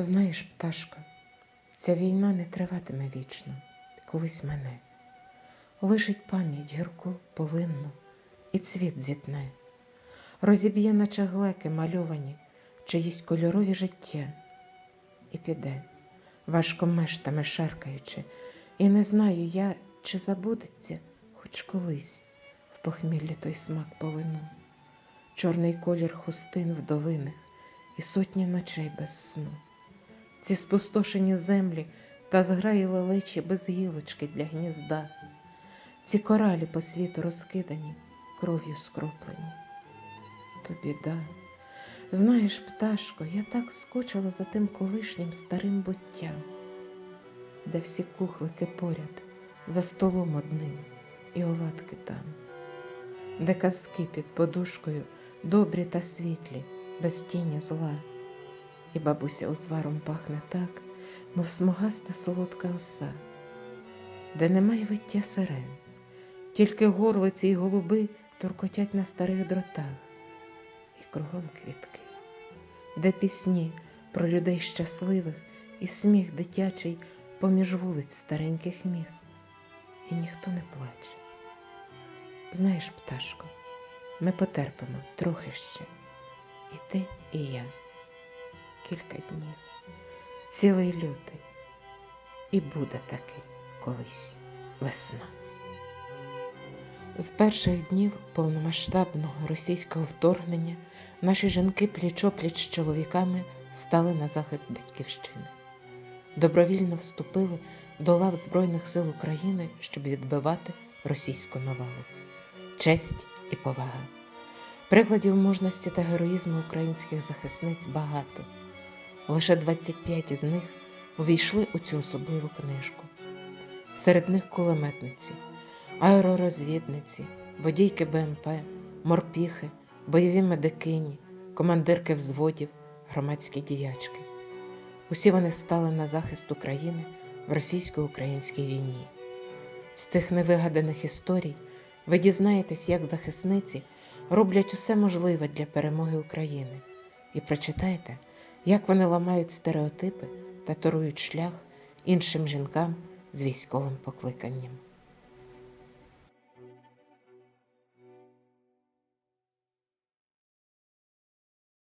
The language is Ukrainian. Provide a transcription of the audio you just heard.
Знаєш, пташко, ця війна не триватиме вічно, колись мене. Лишить пам'ять гірку, полинну, і цвіт зітне, розіб'є, наче глеки мальовані, чиїсь кольорові життя, і піде, важко мештами шаркаючи, і не знаю я, чи забудеться хоч колись в похміллі той смак полину, чорний колір хустин вдовиних і сотні ночей без сну. Ці спустошені землі та зграї лелечі без гілочки для гнізда, ці коралі по світу розкидані, кров'ю скроплені. То біда. Знаєш, пташко, я так скучила за тим колишнім старим буттям, де всі кухлики поряд, за столом одним і оладки там, де казки під подушкою добрі та світлі, без тіні зла, і бабуся узваром пахне так, мов смугаста солодка оса, де немає виття сирен, тільки горлиці й голуби туркотять на старих дротах, і кругом квітки, де пісні про людей щасливих і сміх дитячий поміж вулиць стареньких міст, і ніхто не плаче. Знаєш, пташко, ми потерпимо трохи ще, і ти, і я. Кілька днів, цілий лютий, і буде таки колись весна. З перших днів повномасштабного російського вторгнення наші жінки пліч-опліч з чоловіками стали на захист батьківщини. Добровільно вступили до лав Збройних сил України, щоб відбивати російську навалу. Честь і повага. Прикладів мужності та героїзму українських захисниць багато. Лише 25 із них увійшли у цю особливу книжку. Серед них кулеметниці, аеророзвідниці, водійки БМП, морпіхи, бойові медикині, командирки взводів, громадські діячки. Усі вони стали на захист України в російсько-українській війні. З цих невигаданих історій ви дізнаєтесь, як захисниці роблять усе можливе для перемоги України, і прочитаєте, як вони ламають стереотипи та торують шлях іншим жінкам з військовим покликанням.